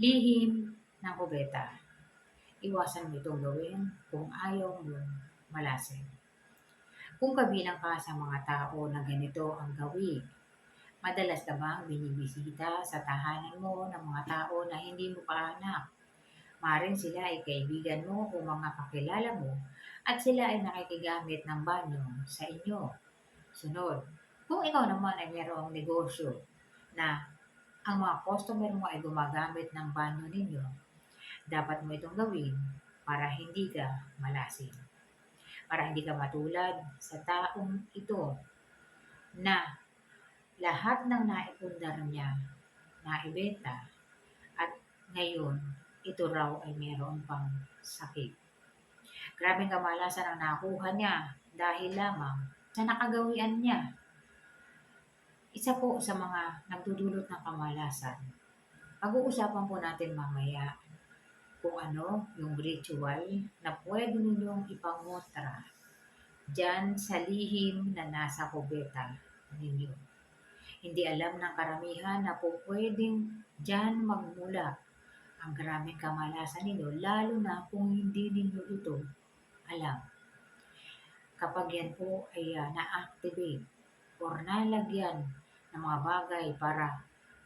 Lihim ng kubeta. Iwasan mo itong gawin kung ayaw mo malasing. Kung kabilang ka sa mga tao na ganito ang gawin, madalas ka bang binibisita sa tahanan mo ng mga tao na hindi mo kaanak? Maring sila ay kaibigan mo o mga kakilala mo at sila ay nakikigamit ng banyo sa inyo. Sunod, kung ikaw naman ay mayroong negosyo na ang mga customer mo ay gumagamit ng banyo ninyo, dapat mo itong gawin para hindi ka malasing. Para hindi ka matulad sa taong ito na lahat ng naipundar niya naibenta at ngayon ito raw ay meron pang sakit. Grabing kamalasan ang nakuha niya dahil lamang sa nakagawian niya. Isa po sa mga nagdudulot ng kamalasan. Pag-uusapan po natin mamaya kung ano yung ritual na pwede ninyong ipangotra dyan sa lihim na nasa kubeta ninyo. Hindi alam ng karamihan na po pwedeng dyan magmula ang maraming kamalasan ninyo, lalo na kung hindi ninyo ito alam. Kapag yan po ay uh, na-activate or nalagyan ng mga bagay para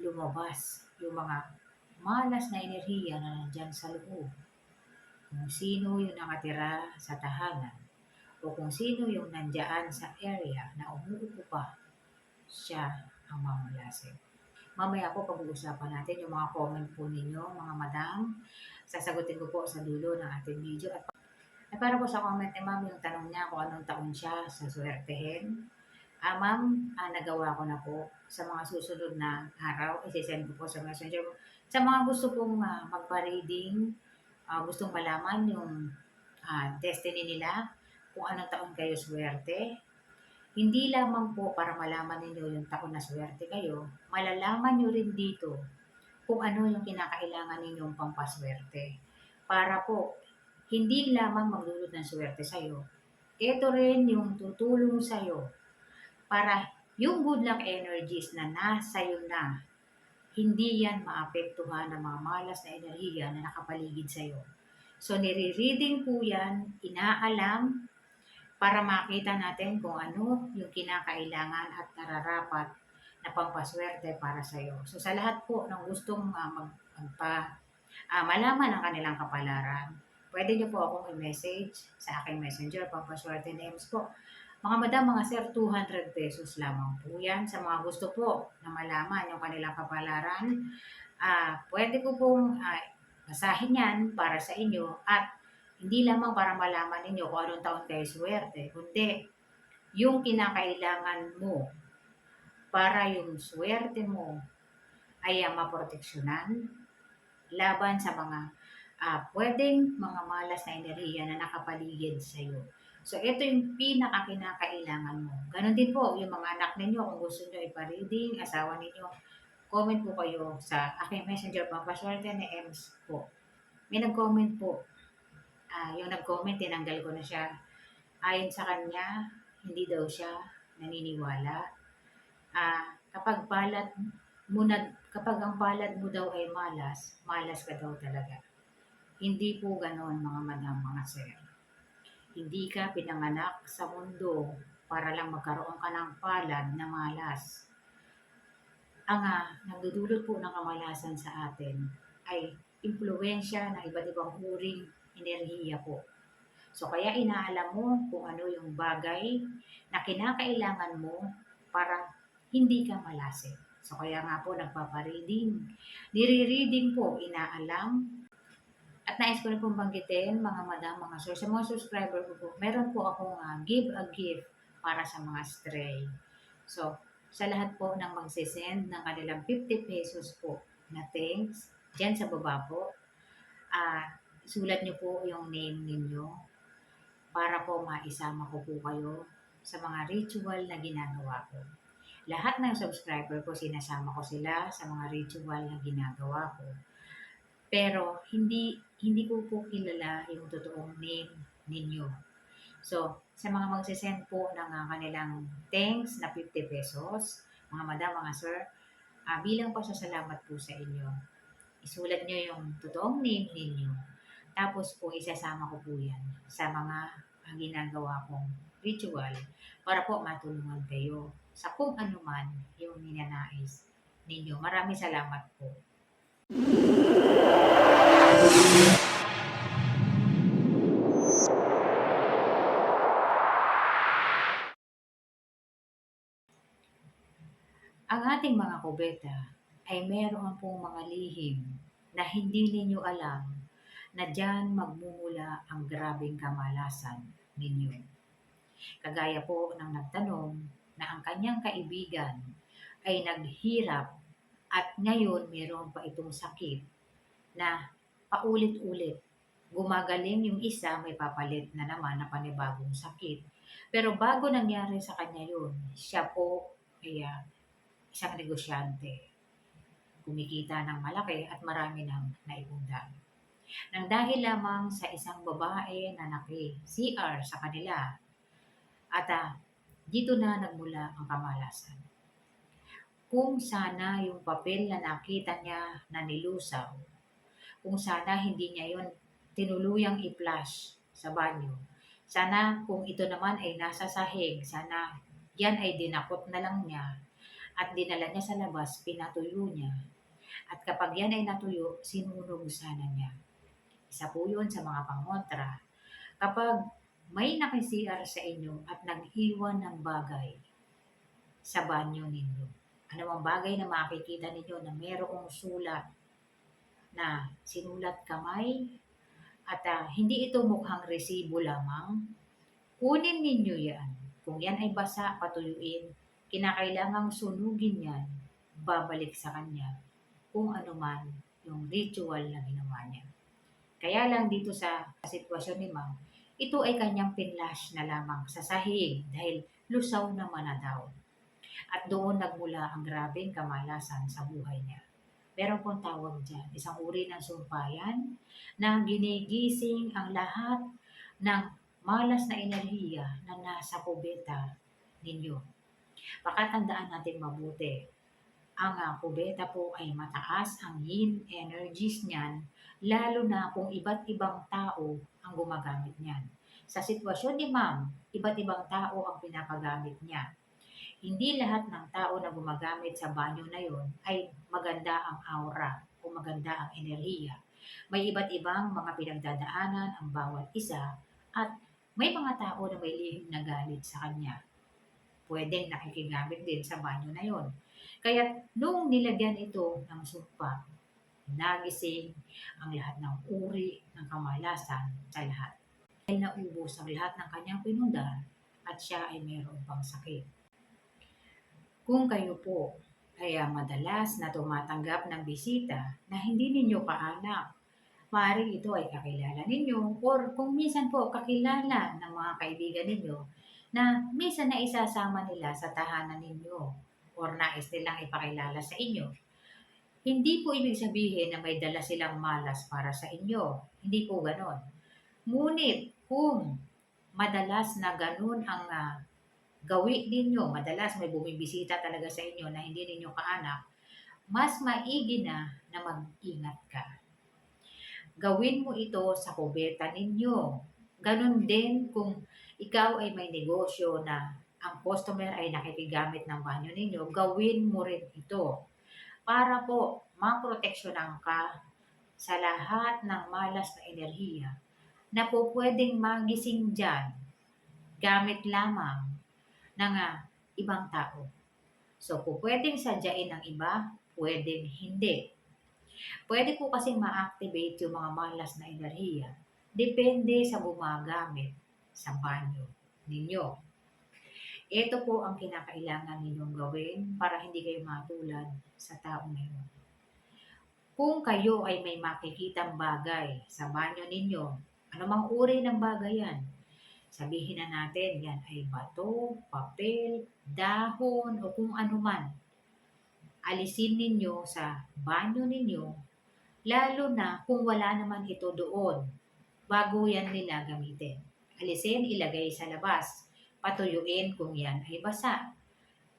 lumabas yung mga malas na enerhiya na nandyan sa loob. Kung sino yung nakatira sa tahanan o kung sino yung nandyan sa area na umuupo pa, siya ang mamalasing. Mamaya po pag-uusapan natin yung mga comment po ninyo, mga madam. Sasagutin ko po sa dulo ng ating video. At, at para po sa comment ni ma'am, yung tanong niya kung anong taon siya sa swertehin. Ah, ma'am, ah, nagawa ko na po. Sa mga susunod na araw, isi-send ko po sa messenger. Sa mga gusto pong uh, magpa-reading, uh, gustong malaman yung uh, destiny nila, kung anong taon kayo swerte, hindi lamang po para malaman ninyo yung taon na swerte kayo, malalaman nyo rin dito kung ano yung kinakailangan ninyong pampaswerte. Para po, hindi lamang maglulod ng swerte sa'yo, ito rin yung tutulong sa'yo para yung good luck energies na nasa iyo na, hindi yan maapektuhan ng mga malas na enerhiya na nakapaligid sa'yo. So, nire-reading po yan, inaalam, para makita natin kung ano yung kinakailangan at nararapat na pampaswerte para sa iyo. So sa lahat po ng gustong uh, mag, magpa, uh, malaman ang kanilang kapalaran, pwede niyo po akong i-message sa aking messenger, pampaswerte names po. Mga madam, mga sir, 200 pesos lamang po yan. Sa mga gusto po na malaman yung kanilang kapalaran, uh, pwede ko pong uh, basahin yan para sa inyo at hindi lamang para malaman ninyo kung anong taon kayo swerte, kundi yung kinakailangan mo para yung swerte mo ay uh, maproteksyonan laban sa mga uh, pwedeng mga malas na enerhiya na nakapaligid sa iyo. So, ito yung pinaka-kinakailangan mo. Ganon din po, yung mga anak ninyo, kung gusto nyo ipa-reading, asawa ninyo, comment po kayo sa aking messenger, pampaswerte ni Ems po. May nag-comment po, uh, yung nag-comment, tinanggal ko na siya. Ayon sa kanya, hindi daw siya naniniwala. Uh, kapag palad mo na, kapag ang palad mo daw ay malas, malas ka daw talaga. Hindi po ganon mga madam, mga sir. Hindi ka pinanganak sa mundo para lang magkaroon ka ng palad na malas. Ang uh, nagdudulot po ng kamalasan sa atin ay impluensya ng iba't ibang uring enerhiya po. So, kaya inaalam mo kung ano yung bagay na kinakailangan mo para hindi ka malasing. So, kaya nga po nagpapareading. Nire-reading po, inaalam. At nais ko rin pong banggitin, mga madam, mga sir, sa mga subscriber ko po, meron po akong uh, give a gift para sa mga stray. So, sa lahat po ng magsisend ng kanilang 50 pesos po na thanks, dyan sa baba po, uh, sulat niyo po yung name ninyo para po maisama ko po kayo sa mga ritual na ginagawa ko. Lahat ng subscriber ko, sinasama ko sila sa mga ritual na ginagawa ko. Pero hindi hindi ko po kilala yung totoong name ninyo. So, sa mga magsisend po ng uh, kanilang thanks na 50 pesos, mga madam, mga sir, uh, bilang pasasalamat po sa inyo isulat nyo yung totoong name ninyo. Tapos po, isasama ko po yan sa mga ang ginagawa kong ritual para po matulungan kayo sa kung ano man yung ninanais ninyo. Maraming salamat po. Ang ating mga kubeta ay meron pong mga lihim na hindi ninyo alam na diyan magmumula ang grabing kamalasan ninyo. Kagaya po ng nagtanong na ang kanyang kaibigan ay naghirap at ngayon meron pa itong sakit na paulit-ulit. Gumagaling yung isa, may papalit na naman na panibagong sakit. Pero bago nangyari sa kanya yun, siya po ay ah, isang negosyante. Kumikita ng malaki at marami nang naipundang. Nang dahil lamang sa isang babae na naki CR sa kanila at ah, dito na nagmula ang kamalasan. Kung sana yung papel na nakita niya na nilusaw, kung sana hindi niya yon tinuluyang i-flash sa banyo, sana kung ito naman ay nasa sahig, sana yan ay dinakot na lang niya at dinala niya sa labas, pinatuyo niya. At kapag yan ay natuyo, sinunog sana niya. Isa po yun sa mga pangontra. Kapag may naki-CR sa inyo at nag-iwan ng bagay sa banyo ninyo, anumang bagay na makikita ninyo na mayroong sulat na sinulat kamay at ah, hindi ito mukhang resibo lamang, kunin ninyo yan. Kung yan ay basa, patuyuin, kinakailangang sunugin yan, babalik sa kanya kung ano man yung ritual na ginawa niya. Kaya lang dito sa sitwasyon ni ma'am, ito ay kanyang pinlash na lamang sa sahig dahil lusaw na daw. At doon nagmula ang grabing kamalasan sa buhay niya. Meron pong tawag dyan, isang uri ng sumpayan na ginigising ang lahat ng malas na enerhiya na nasa kubeta ninyo. Pakatandaan natin mabuti. Ang uh, kubeta po ay mataas ang yin energies niyan, lalo na kung iba't ibang tao ang gumagamit niyan. Sa sitwasyon ni ma'am, iba't ibang tao ang pinapagamit niya. Hindi lahat ng tao na gumagamit sa banyo na yon ay maganda ang aura o maganda ang enerhiya. May iba't ibang mga pinagdadaanan ang bawat isa at may mga tao na may lihim na galit sa kanya. Pwedeng nakikigamit din sa banyo na yon. Kaya nung nilagyan ito ng sumpa, nagising ang lahat ng uri ng kamalasan sa lahat. Ay naubos ang lahat ng kanyang pinundan at siya ay mayroon pang sakit. Kung kayo po ay uh, madalas na tumatanggap ng bisita na hindi ninyo kaanak, maaaring ito ay kakilala ninyo or kung minsan po kakilala ng mga kaibigan ninyo na minsan na isasama nila sa tahanan ninyo or nais nilang ipakilala sa inyo. Hindi po ibig sabihin na may dala silang malas para sa inyo. Hindi po ganon. Ngunit kung madalas na ganon ang uh, gawi ninyo, madalas may bumibisita talaga sa inyo na hindi ninyo kaanak, mas maigi na na mag-ingat ka. Gawin mo ito sa kubeta ninyo. Ganon din kung ikaw ay may negosyo na ang customer ay nakikigamit ng banyo ninyo, gawin mo rin ito para po maproteksyonan ka sa lahat ng malas na enerhiya na po pwedeng magising dyan gamit lamang ng uh, ibang tao. So, po pwedeng sadyain ng iba, pwedeng hindi. Pwede po kasing ma-activate yung mga malas na enerhiya. Depende sa gumagamit sa banyo ninyo. Ito po ang kinakailangan ninyong gawin para hindi kayo matulad sa tao ngayon. Kung kayo ay may makikitang bagay sa banyo ninyo, anumang uri ng bagay yan, sabihin na natin yan ay bato, papel, dahon o kung ano man, alisin ninyo sa banyo ninyo, lalo na kung wala naman ito doon, bago yan nila gamitin. Alisin, ilagay sa labas patuyuin kung yan ay basa.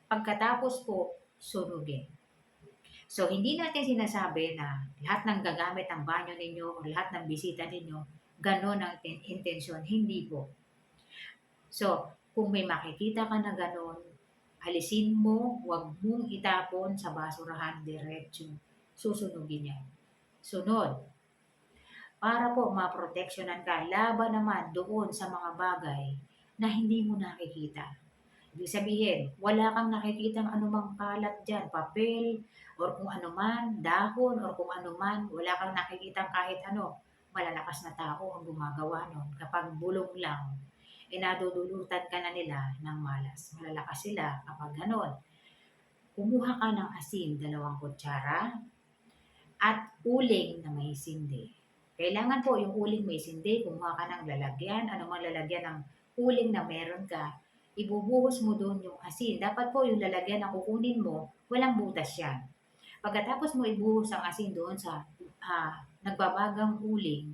Pagkatapos po, sunugin. So, hindi natin sinasabi na lahat ng gagamit ng banyo ninyo o lahat ng bisita ninyo, gano'n ang intensyon. Hindi po. So, kung may makikita ka na gano'n, alisin mo, huwag mong itapon sa basurahan diretso. Susunugin yan. Sunod, para po maproteksyonan ka laban naman doon sa mga bagay na hindi mo nakikita. Ibig sabihin, wala kang nakikitang anumang kalat dyan, papel, or kung ano man, dahon, or kung ano man, wala kang nakikitang kahit ano. Malalakas na tao ang gumagawa nun. Kapag bulong lang, e nadudulutan ka na nila ng malas. Malalakas sila kapag ganon. Kumuha ka ng asin, dalawang kutsara, at uling na may sindi. Kailangan po yung uling may sindi, kumuha ka ng lalagyan, ano mang lalagyan ng uling na meron ka, ibubuhos mo doon yung asin. Dapat po yung lalagyan na kukunin mo, walang butas yan. Pagkatapos mo ibuhos ang asin doon sa ah, nagbabagang uling,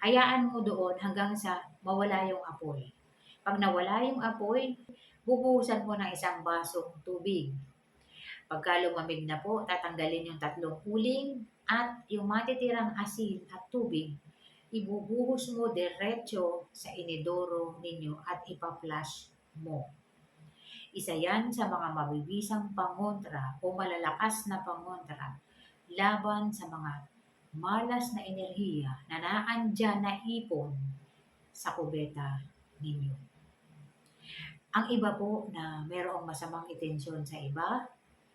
hayaan mo doon hanggang sa mawala yung apoy. Pag nawala yung apoy, bubuhusan mo ng isang basong tubig. Pagka lumamig na po, tatanggalin yung tatlong uling at yung matitirang asin at tubig, ibubuhos mo diretso sa inidoro ninyo at ipa-flush mo. Isa yan sa mga mabibisang pangontra o malalakas na pangontra laban sa mga malas na enerhiya na naandyan na ipon sa kubeta ninyo. Ang iba po na mayroong masamang intensyon sa iba,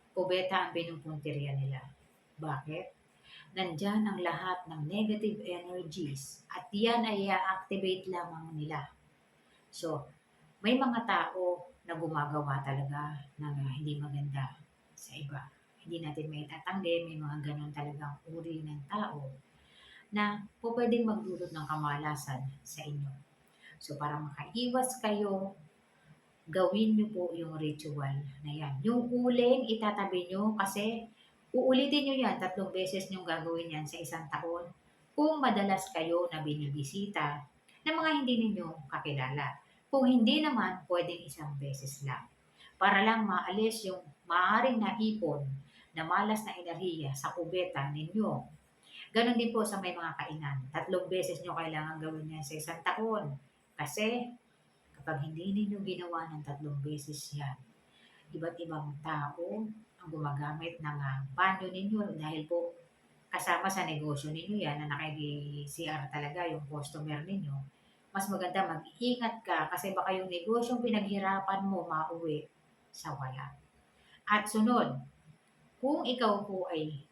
kubeta ang pinupuntirya nila. Bakit? Nandyan ang lahat ng negative energies at yan ay i-activate lamang nila. So, may mga tao na gumagawa talaga ng hindi maganda sa iba. Hindi natin may tatanggi, may mga ganun talagang uri ng tao na po pwedeng magdulot ng kamalasan sa inyo. So, para makaiwas kayo, gawin nyo po yung ritual na yan. Yung uling, itatabi nyo kasi uulitin nyo yan, tatlong beses nyo gagawin yan sa isang taon kung madalas kayo na binibisita ng mga hindi ninyo kakilala. Kung hindi naman, pwedeng isang beses lang. Para lang maalis yung maaaring naipon na malas na enerhiya sa kubeta ninyo. Ganon din po sa may mga kainan. Tatlong beses nyo kailangan gawin yan sa isang taon. Kasi kapag hindi ninyo ginawa ng tatlong beses yan, iba't ibang tao ang gumagamit ng uh, banyo ninyo dahil po kasama sa negosyo ninyo yan na nakiki-CR talaga yung customer ninyo mas maganda mag-ingat ka kasi baka yung negosyong pinaghirapan mo mauwi sa wala. At sunod, kung ikaw po ay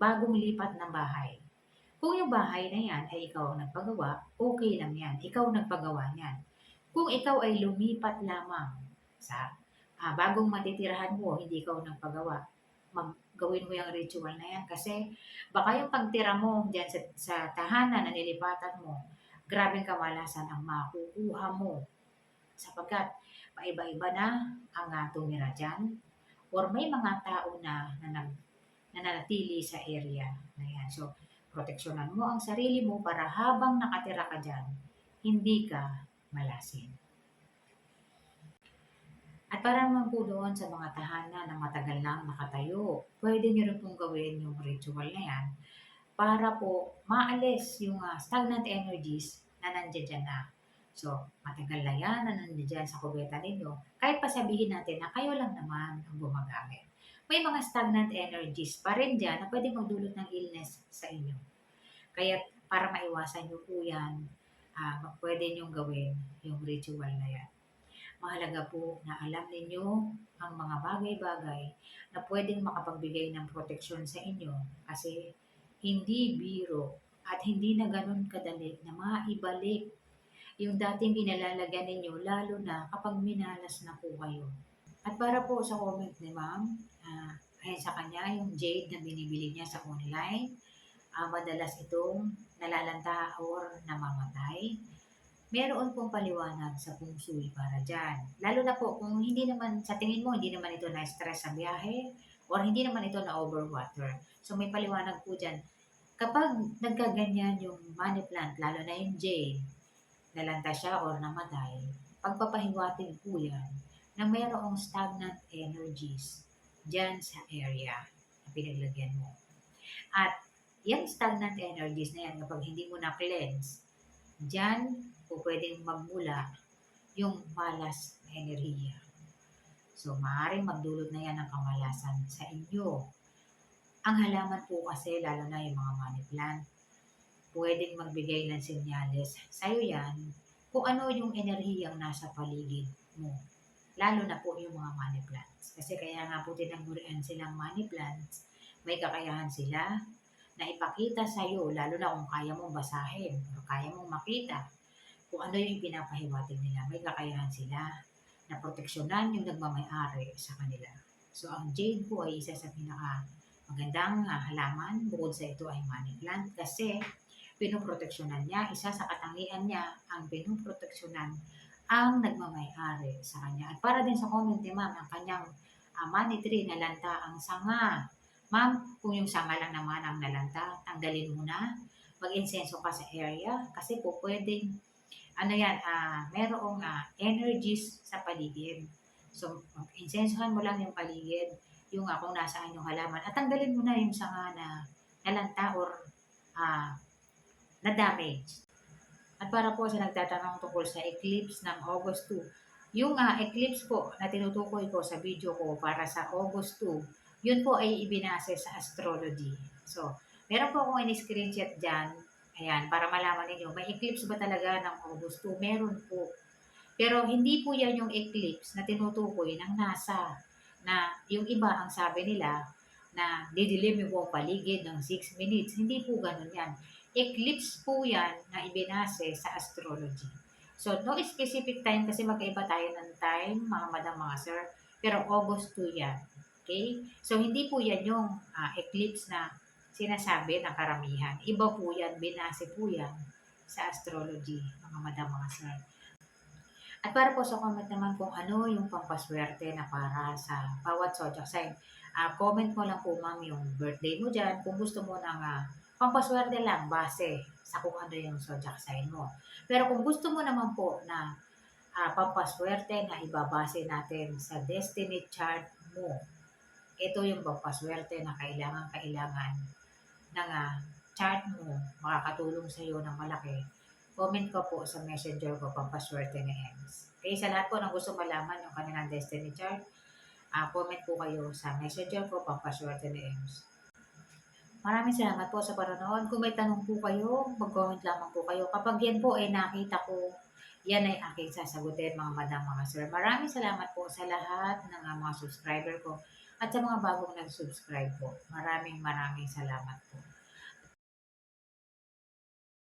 bagong lipat ng bahay, kung yung bahay na yan ay ikaw ang nagpagawa, okay lang yan. Ikaw nagpagawa niyan. Kung ikaw ay lumipat lamang sa ah, bagong matitirahan mo, hindi ikaw nagpagawa, maggawin mo yung ritual na yan kasi baka yung pagtira mo dyan sa, sa tahanan na nilipatan mo, grabing kamalasan ang makukuha mo. Sapagkat paiba-iba na ang uh, tumira dyan or may mga tao na, na, na nananatili sa area na yan. So, proteksyonan mo ang sarili mo para habang nakatira ka dyan, hindi ka malasin. At para naman po sa mga tahanan na matagal nang nakatayo, pwede nyo rin pong gawin yung ritual na yan para po maalis yung uh, stagnant energies na nandiyan dyan na. So, matagal na yan na nandiyan dyan sa kubeta ninyo. Kahit pa sabihin natin na kayo lang naman ang gumagamit. May mga stagnant energies pa rin dyan na pwede magdulot ng illness sa inyo. Kaya para maiwasan nyo po yan, uh, pwede nyong gawin yung ritual na yan. Mahalaga po na alam ninyo ang mga bagay-bagay na pwedeng makapagbigay ng proteksyon sa inyo kasi hindi biro at hindi na ganun kadali na maibalik yung dating pinalalagyan ninyo lalo na kapag minalas na po kayo. At para po sa comment ni ma'am, uh, ayon sa kanya, yung jade na binibili niya sa online, uh, madalas itong nalalanta or namamatay. Meron pong paliwanag sa feng shui para dyan. Lalo na po kung hindi naman, sa tingin mo, hindi naman ito na-stress sa biyahe or hindi naman ito na overwater. So may paliwanag po dyan. Kapag nagkaganyan yung money plant, lalo na yung jade, nalanta siya or namatay, pagpapahiwatig po yan na mayroong stagnant energies dyan sa area. na pinaglagyan mo. At yung stagnant energies na yan, kapag hindi mo na-cleanse, dyan po pwedeng magmula yung malas enerhiya. So, maaaring magdulot na yan ng kamalasan sa inyo. Ang halaman po kasi, lalo na yung mga money plant, pwedeng magbigay ng senyales. Sa'yo yan, kung ano yung enerhiyang nasa paligid mo. Lalo na po yung mga money plants. Kasi kaya nga po tinagurian silang money plants, may kakayahan sila na ipakita sa'yo, lalo na kung kaya mong basahin o kaya mong makita kung ano yung pinapahiwatig nila. May kakayahan sila na proteksyonan yung nagmamayari sa kanila. So, ang jade po ay isa sa pinaka magandang ah, halaman. Bukod sa ito ay money plant kasi pinoproteksyonan niya. Isa sa katangian niya, ang pinoproteksyonan ang nagmamayari sa kanya. At para din sa comment ni ma'am, ang kanyang uh, money tree nalanta ang sanga. Ma'am, kung yung sanga lang naman ang nalanta, tanggalin mo na. Mag-insenso ka sa area kasi po pwedeng ano yan, ah merong ah, energies sa paligid. So, insensohan mo lang yung paligid, yung uh, kung nasaan yung halaman. At tanggalin mo na yung sanga na nalanta or ah, na-damage. At para po sa nagtatanong tungkol sa eclipse ng August 2, yung ah, eclipse po na tinutukoy ko sa video ko para sa August 2, yun po ay ibinase sa astrology. So, meron po akong in-screenshot dyan. Ayan, para malaman ninyo, may eclipse ba talaga ng August 2? Meron po. Pero hindi po yan yung eclipse na tinutukoy ng NASA na yung iba ang sabi nila na didilim yung buong paligid ng 6 minutes. Hindi po ganun yan. Eclipse po yan na ibinase sa astrology. So, no specific time kasi magkaiba tayo ng time, mga madam, mga sir. Pero August 2 yan. Okay? So, hindi po yan yung uh, eclipse na sinasabi ng karamihan. Iba po yan, binase po yan sa astrology, mga madam, mga sir. At para po sa comment naman kung ano yung pampaswerte na para sa bawat zodiac sign. Uh, comment mo lang po ma'am yung birthday mo dyan. Kung gusto mo ng uh, pampaswerte lang base sa kung ano yung zodiac sign mo. Pero kung gusto mo naman po na uh, pampaswerte na ibabase natin sa destiny chart mo, ito yung pampaswerte na kailangan-kailangan ng uh, chart mo, makakatulong sa iyo ng malaki comment ko po sa messenger ko pampaswerte ni Ems. Okay, sa lahat po ng gusto malaman yung kanilang destiny chart, uh, comment po kayo sa messenger ko pampaswerte ni Ems. Maraming salamat po sa panonood. Kung may tanong po kayo, mag-comment lamang po kayo. Kapag yan po ay nakita ko, yan ay aking sasagutin mga madam, mga sir. Maraming salamat po sa lahat ng uh, mga subscriber ko at sa mga bagong nag-subscribe po. Maraming maraming salamat po.